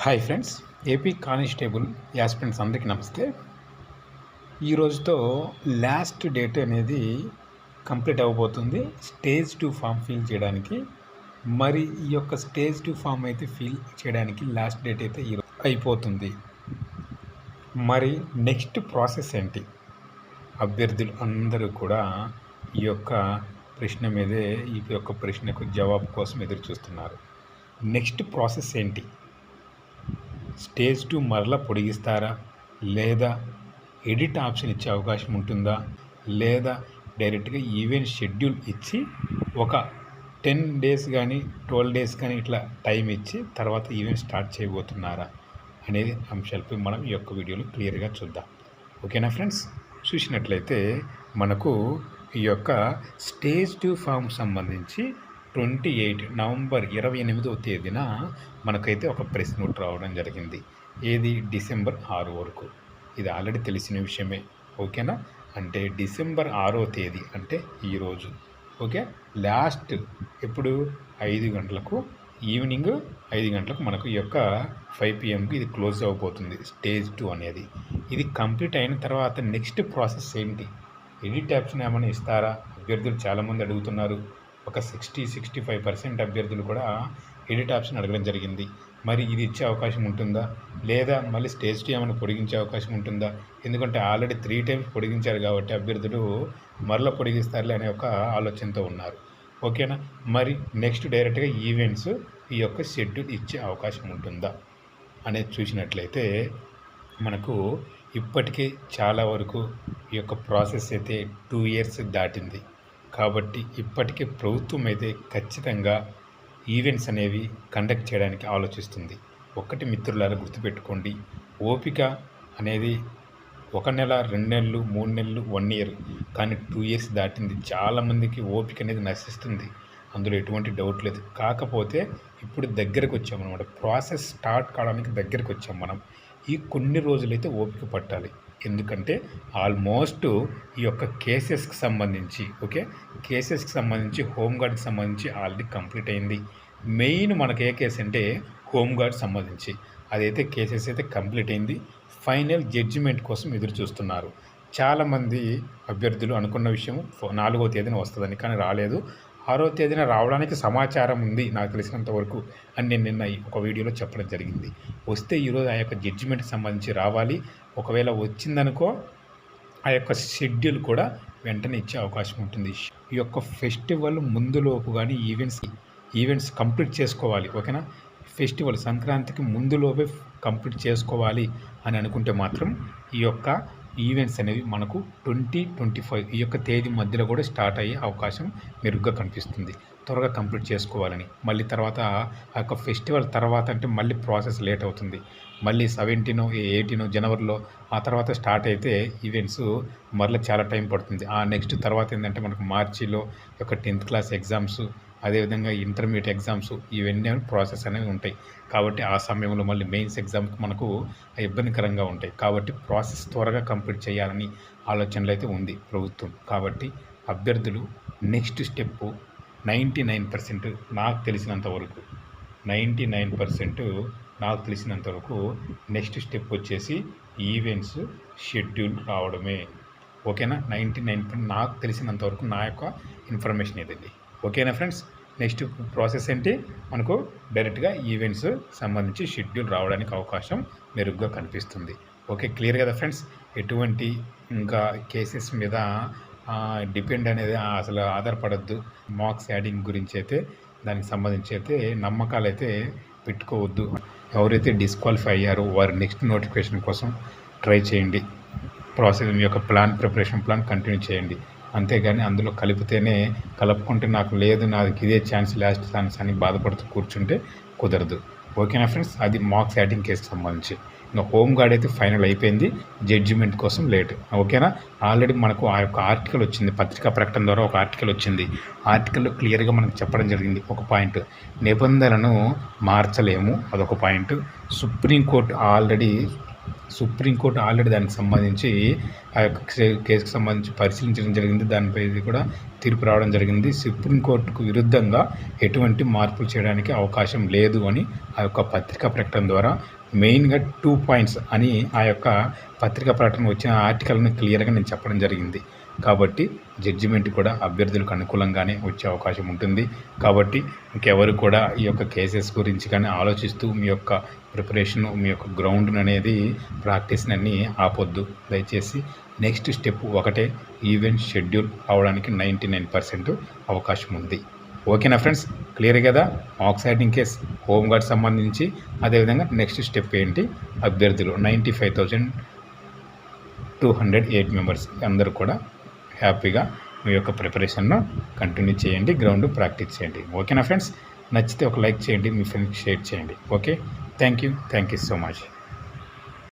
Hi friends AP constable aspirants అందరికీ నమస్తే. ఈ రోజుతో లాస్ట్ డేట్ అనేది కంప్లీట్ అవ్వబోతుంది. స్టేజ్ టూ ఫామ్ ఫిల్ చేయడానికి. మరి ఈ యొక్క స్టేజ్ టూ ఫామ్ అయితే ఫిల్ చేయడానికి లాస్ట్ డేట్ అయితే ఈ అయిపోతుంది. మరి నెక్స్ట్ ప్రాసెస్ ఏంటి? అభ్యర్థులు అందరూ కూడా ఈ యొక్క ప్రశ్న మీదే ఈ యొక్క ప్రశ్నకు జవాబు కోసం ఎదురు చూస్తున్నారు నెక్స్ట్ ప్రాసెస్ ఏంటి? స్టేజ్ టూ మరలా పొడిగిస్తారా? లేదా ఎడిట్ ఆప్షన్ ఇచ్చే అవకాశం ఉంటుందా? లేదా డైరెక్ట్గా ఈవెంట్ షెడ్యూల్ ఇచ్చి ఒక టెన్ డేస్ కానీ ట్వెల్వ్ డేస్ కానీ ఇట్లా టైం ఇచ్చి తర్వాత ఈవెంట్ స్టార్ట్ చేయబోతున్నారా? అనేది అంశాలపై మనం ఈ యొక్క వీడియోలో క్లియర్గా చూద్దాం. ఓకేనా ఫ్రెండ్స్? చూసినట్లయితే మనకు ఈ యొక్క స్టేజ్ టూ ఫామ్ సంబంధించి ట్వంటీ ఎయిట్ నవంబర్ ఇరవై ఎనిమిదవ తేదీన మనకైతే ఒక ప్రెస్ నోట్ రావడం జరిగింది. ఏది? డిసెంబర్ ఆరు వరకు. ఇది ఆల్రెడీ తెలిసిన విషయమే. ఓకేనా? అంటే డిసెంబర్ ఆరో తేదీ అంటే ఈరోజు ఓకే? లాస్ట్ ఇప్పుడు ఐదు గంటలకు. ఈవినింగ్ ఐదు గంటలకు మనకు ఈ యొక్క ఫైవ్ పిఎంకి ఇది క్లోజ్ అవ్వబోతుంది స్టేజ్ టూ అనేది. ఇది కంప్లీట్ అయిన తర్వాత నెక్స్ట్ ప్రాసెస్ ఏంటి? ఎడిట్ ఆప్షన్ ఏమైనా ఇస్తారా? అభ్యర్థులు చాలామంది అడుగుతున్నారు. ఒక సిక్స్టీ సిక్స్టీ ఫైవ్ పర్సెంట్ అభ్యర్థులు కూడా ఎడిట్ ఆప్షన్ అడగడం జరిగింది. మరి ఇది ఇచ్చే అవకాశం ఉంటుందా? లేదా మళ్ళీ స్టేజ్ టూ ఏమైనా పొడిగించే అవకాశం ఉంటుందా? ఎందుకంటే ఆల్రెడీ త్రీ టైమ్స్ పొడిగించారు కాబట్టి అభ్యర్థులు మరల పొడిగిస్తారులే అనే ఒక ఆలోచనతో ఉన్నారు. ఓకేనా? మరి నెక్స్ట్ డైరెక్ట్గా ఈవెంట్స్ ఈ యొక్క షెడ్యూల్ ఇచ్చే అవకాశం ఉంటుందా? అనేది చూసినట్లయితే మనకు ఇప్పటికే చాలా వరకు ఈ యొక్క ప్రాసెస్ అయితే టూ ఇయర్స్ దాటింది. కాబట్టి ఇప్పటికే ప్రభుత్వం అయితే ఖచ్చితంగా ఈవెంట్స్ అనేవి కండక్ట్ చేయడానికి ఆలోచిస్తుంది. ఒక్కటి మిత్రులారా గుర్తుపెట్టుకోండి ఓపిక అనేది ఒక నెల రెండు నెలలు మూడు నెలలు వన్ ఇయర్ కానీ టూ ఇయర్స్ దాటింది. చాలామందికి ఓపిక అనేది నశిస్తుంది. అందులో ఎటువంటి డౌట్ లేదు. కాకపోతే ఇప్పుడు దగ్గరకు వచ్చామన్నమాట. ప్రాసెస్ స్టార్ట్ కావడానికి దగ్గరకు వచ్చాం మనం. ఈ కొన్ని రోజులైతే ఓపిక పట్టాలి. ఎందుకంటే ఆల్మోస్ట్ ఈ యొక్క కేసెస్కి సంబంధించి ఓకే? కేసెస్కి సంబంధించి హోంగార్డ్కి సంబంధించి ఆల్రెడీ కంప్లీట్ అయింది. మెయిన్ మనకు ఏ కేసు అంటే హోంగార్డ్ సంబంధించి. అదైతే కేసెస్ అయితే కంప్లీట్ అయింది. ఫైనల్ జడ్జిమెంట్ కోసం ఎదురు చూస్తున్నారు. చాలామంది అభ్యర్థులు అనుకున్న విషయం నాలుగో తేదీన వస్తుందని కానీ రాలేదు. ఆరో తేదీన రావడానికి సమాచారం ఉంది నాకు తెలిసినంత వరకు అని నేను నిన్న ఒక వీడియోలో చెప్పడం జరిగింది. వస్తే ఈరోజు ఆ యొక్క జడ్జిమెంట్కి సంబంధించి రావాలి. ఒకవేళ వచ్చిందనుకో ఆ యొక్క షెడ్యూల్ కూడా వెంటనే ఇచ్చే అవకాశం ఉంటుంది. ఈ యొక్క ఫెస్టివల్ ముందులోపు కానీ ఈవెంట్స్ ఈవెంట్స్ కంప్లీట్ చేసుకోవాలి ఓకేనా? ఫెస్టివల్ సంక్రాంతికి ముందులోపే కంప్లీట్ చేసుకోవాలి అని అనుకుంటే మాత్రం ఈ యొక్క ఈవెంట్స్ అనేవి మనకు ట్వంటీ ట్వంటీ ఫైవ్ ఈ యొక్క తేదీ మధ్యలో కూడా స్టార్ట్ అయ్యే అవకాశం మెరుగ్గా కనిపిస్తుంది. త్వరగా కంప్లీట్ చేసుకోవాలని. మళ్ళీ తర్వాత ఆ యొక్క ఫెస్టివల్ తర్వాత అంటే మళ్ళీ ప్రాసెస్ లేట్ అవుతుంది. మళ్ళీ సెవెంటీన్ ఎయిటీన్ జనవరిలో ఆ తర్వాత స్టార్ట్ అయితే ఈవెంట్స్ మరలా చాలా టైం పడుతుంది. ఆ నెక్స్ట్ తర్వాత ఏంటంటే మనకు మార్చిలో యొక్క టెన్త్ క్లాస్ ఎగ్జామ్స్ అదేవిధంగా ఇంటర్మీడియట్ ఎగ్జామ్స్ ఇవన్నీ ప్రాసెస్ అనేవి ఉంటాయి. కాబట్టి ఆ సమయంలో మళ్ళీ మెయిన్స్ ఎగ్జామ్కి మనకు ఇబ్బందికరంగా ఉంటాయి. కాబట్టి ప్రాసెస్ త్వరగా కంప్లీట్ చేయాలని ఆలోచనలు అయితే ఉంది ప్రభుత్వం. కాబట్టి అభ్యర్థులు next step ninety nine percent నాకు తెలిసినంత వరకు నైంటీ నైన్ పర్సెంట్ నాకు తెలిసినంత వరకు నెక్స్ట్ స్టెప్ వచ్చేసి ఈవెంట్స్ షెడ్యూల్ రావడమే. ఓకేనా? నైంటీ నైన్ నాకు తెలిసినంత వరకు నా యొక్క ఇన్ఫర్మేషన్ ఇదండి ఓకేనా ఫ్రెండ్స్? నెక్స్ట్ ప్రాసెస్ ఏంటి? మనకు డైరెక్ట్గా ఈవెంట్స్ సంబంధించి షెడ్యూల్ రావడానికి అవకాశం మెరుగ్గా కనిపిస్తుంది. ఓకే క్లియర్ కదా ఫ్రెండ్స్? ఎటువంటి ఇంకా కేసెస్ మీద డిపెండ్ అనేది అసలు ఆధారపడద్దు. మార్క్స్ యాడింగ్ గురించి అయితే దానికి సంబంధించి అయితే నమ్మకాలు అయితే పెట్టుకోవద్దు. ఎవరైతే డిస్క్వాలిఫై అయ్యారో వారి నెక్స్ట్ నోటిఫికేషన్ కోసం ట్రై చేయండి. ప్రాసెస్ మీ యొక్క ప్లాన్ ప్రిపరేషన్ ప్లాన్ కంటిన్యూ చేయండి. అంతేగాని అందులో కలిపితేనే కలుపుకుంటే నాకు లేదు నాకు ఇదే ఛాన్స్ లాస్ట్ ఛాన్స్ అని బాధపడుతూ కూర్చుంటే కుదరదు. ఓకేనా ఫ్రెండ్స్ అది మార్క్స్ యాడింగ్ కేసు సంబంధించి. ఇంకా హోమ్ గార్డ్ అయితే ఫైనల్ అయిపోయింది. జడ్జిమెంట్ కోసం లేట్ ఓకేనా ఆల్రెడీ మనకు ఆ యొక్క ఆర్టికల్ వచ్చింది. పత్రికా ప్రకటన ద్వారా ఒక ఆర్టికల్ వచ్చింది. ఆర్టికల్లో క్లియర్గా మనకు చెప్పడం జరిగింది. ఒక పాయింట్ నిబంధనలను మార్చలేము. అదొక point supreme court already supreme court already దానికి సంబంధించి ఆ యొక్క కేసుకు సంబంధించి పరిశీలించడం జరిగింది. దానిపై కూడా తీర్పు రావడం జరిగింది. సుప్రీంకోర్టుకు విరుద్ధంగా ఎటువంటి మార్పులు చేయడానికి అవకాశం లేదు అని ఆ యొక్క పత్రికా ప్రకటన ద్వారా మెయిన్గా టూ పాయింట్స్ అని ఆ యొక్క పత్రికా ప్రకటన వచ్చిన ఆర్టికల్ని క్లియర్గా నేను చెప్పడం జరిగింది. కాబట్టి జడ్జిమెంట్ కూడా అభ్యర్థులకు అనుకూలంగానే వచ్చే అవకాశం ఉంటుంది. కాబట్టి ఇంకెవరు కూడా ఈ యొక్క కేసెస్ గురించి కానీ ఆలోచిస్తూ మీ యొక్క ప్రిపరేషన్ మీ యొక్క గ్రౌండ్ అనేది ప్రాక్టీస్ని అన్నీ ఆపొద్దు. దయచేసి నెక్స్ట్ స్టెప్ ఒకటే ఈవెంట్ షెడ్యూల్ అవడానికి నైంటీ నైన్ పర్సెంట్ అవకాశం ఉంది. ఓకేనా ఫ్రెండ్స్ క్లియర్ కదా? ఆక్సైడ్ ఇన్ కేస్ హోమ్ గార్డ్ సంబంధించి అదేవిధంగా నెక్స్ట్ స్టెప్ ఏంటి? అభ్యర్థులు ninety five thousand two hundred eight members అందరూ కూడా హ్యాపీగా మీ యొక్క ప్రిపరేషన్ను కంటిన్యూ చేయండి గ్రౌండ్ ప్రాక్టీస్ చేయండి. ఓకేనా ఫ్రెండ్స్ నచ్చితే ఒక లైక్ చేయండి మీ ఫ్రెండ్స్ షేర్ చేయండి. Okay thank you thank you so much